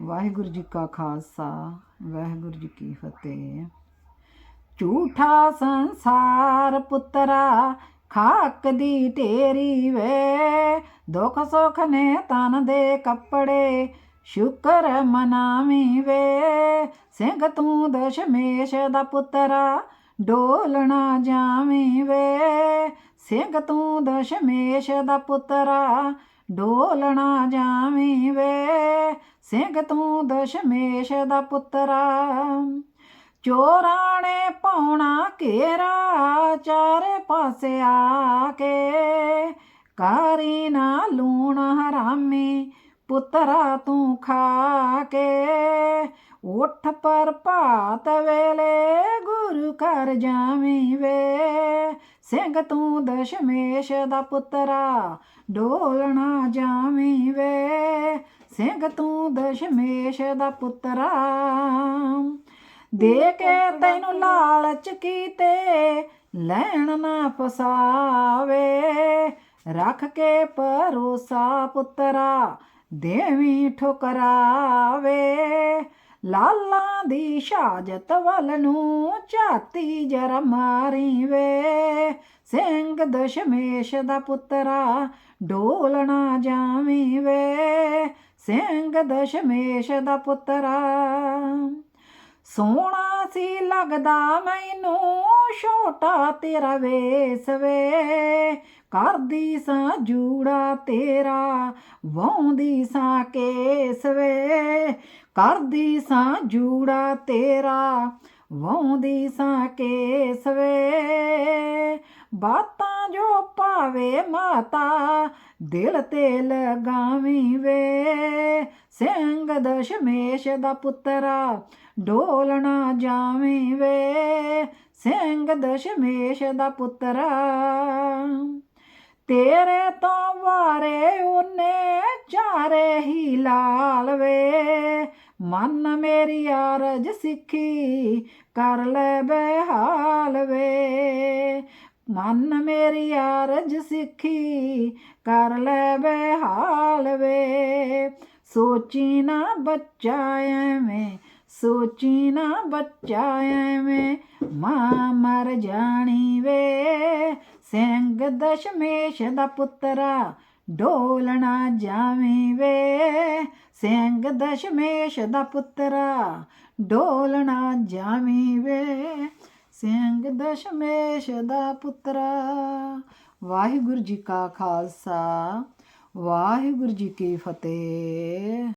ਵਾਹਿਗੁਰੂ ਜੀ ਕਾ ਖਾਲਸਾ, ਵਾਹਿਗੁਰੂ ਜੀ ਕੀ ਫਤਿਹ। ਝੂਠਾ ਸੰਸਾਰ ਪੁੱਤਰਾ, ਖਾਕ ਦੀ ਢੇਰੀ ਵੇ। ਦੁੱਖ ਸੁੱਖ ਨੇ ਤਨ ਦੇ ਕੱਪੜੇ, ਸ਼ੁਕਰ ਮਨਾਵੀਂ ਵੇ। ਸਿੰਘ ਤੂੰ ਦਸ਼ਮੇਸ਼ ਦਾ ਪੁੱਤਰਾ, ਡੋਲਣਾ ਜਾਵੀ ਵੇ। ਸਿੰਘ ਤੂੰ ਦਸ਼ਮੇਸ਼ ਦਾ ਪੁੱਤਰਾ ਡੋਲਣਾ ਜਾਵੀਂ ਵੇ। ਸਿੰਘ ਤੂੰ ਦਸ਼ਮੇਸ਼ ਦਾ ਪੁੱਤਰਾ। ਚੋਰਾਂ ਨੇ ਪਾਉਣਾ ਘੇਰਾ, ਚਾਰੇ ਪਾਸੇ ਆ ਕੇ। ਕਾਰੀ ਨਾ ਲੂਣ ਹਰਾਮੀ, ਪੁੱਤਰਾ ਤੂੰ ਖਾ ਕੇ। ਉੱਠ ਪਰ ਭਾਤ ਵੇਲੇ ਗੁਰੂ ਘਰ ਜਾਵੀਂ ਵੇ। ਸਿੰਘ ਤੂੰ ਦਸ਼ਮੇਸ਼ ਦਾ ਪੁੱਤਰਾ, ਡੋਲਣਾ ਜਾਵੀਂ ਵੇ। ਸਿੰਘ ਤੂੰ ਦਸ਼ਮੇਸ਼ ਦਾ ਪੁੱਤਰਾ, ਦੇ ਕੇ ਤੈਨੂੰ ਲਾਲਚ ਕੀਤੇ, ਲੈਣ ਨਾ ਫਸਾਵੇ। ਰੱਖ ਕੇ ਪਰੋਸਾ ਪੁੱਤਰਾ, ਦੇਵੀ ਠੁਕਰਾਵੇ। ਲਾਲਾਂ ਦੀ ਸ਼ਾਜਤ ਵੱਲ ਨੂੰ ਝਾਤੀ ਜਰ ਮਾਰੀ ਵੇ ਸਿੰਘ ਦਸ਼ਮੇਸ਼ ਦਾ ਪੁੱਤਰਾ ਡੋਲਣਾ ਜਾਵੀਂ ਵੇ ਸਿੰਘ ਦਸ਼ਮੇਸ਼ ਦਾ ਪੁੱਤਰਾ ਸੋਹਣਾ ਸੀ ਲੱਗਦਾ ਮੈਨੂੰ, ਛੋਟਾ ਤੇਰਾ ਵੇਸ ਵੇ। ਕਰਦੀ ਸਾਂ ਜੂੜਾ ਤੇਰਾ, ਵਾਉਂਦੀ ਸਾਂ ਕੇਸ ਵੇ। ਕਰਦੀ ਸਾਂ ਜੂੜਾ ਤੇਰਾ, ਵਾਉਂਦੀ ਸਾਂ ਕੇਸ ਵੇ। ਬਾਤਾਂ ਜੋ ਪਾਵੇ ਮਾਤਾ, ਦਿਲ ਤੇ ਲਗਾਵੀਂ ਵੇ। ਸਿੰਘ ਦਸ਼ਮੇਸ਼ ਦਾ ਪੁੱਤਰਾ ਡੋਲਣਾ ਜਾਵੇਂ ਵੇ ਸਿੰਘ ਦਸ਼ਮੇਸ਼ ਦਾ ਪੁੱਤਰਾ, ਤੇਰੇ ਤੋਂ ਵਾਰੇ ਉਹਨੇ ਚਾਰੇ ਹੀ ਲਾਲ ਵੇ। ਮਨ ਮੇਰੀ ਆਰਜ਼ ਸਿੱਖੀ ਕਰ ਲੈ ਬੇਹਾਲ ਵੇ। ਮਨ ਮੇਰੀ ਅਰਜ ਸਿੱਖੀ ਕਰ ਲੈ ਬੇਹਾਲ ਵੇ। ਸੋਚੀ ਨਾ ਬੱਚਾ ਐਵੇਂ, ਸੋਚੀ ਨਾ ਬੱਚਾ ਐਵੇਂ, ਮਾਂ ਮਰ ਜਾਣੀ ਵੇ। ਸਿੰਘ ਦਸ਼ਮੇਸ਼ ਦਾ ਪੁੱਤਰਾ ਡੋਲਣਾ ਜਾਵੀਂ ਵੇ। ਸਿੰਘ ਦਸ਼ਮੇਸ਼ ਦਾ ਪੁੱਤਰਾ ਡੋਲਣਾ ਜਾਵੀਂ ਵੇ। ਸਿੰਘ ਦਸ਼ਮੇਸ਼ ਦਾ ਪੁੱਤਰਾ ਵਾਹਿਗੁਰੂ ਜੀ ਕਾ ਖਾਲਸਾ। ਵਾਹਿਗੁਰੂ ਜੀ ਕੀ ਫਤਿਹ।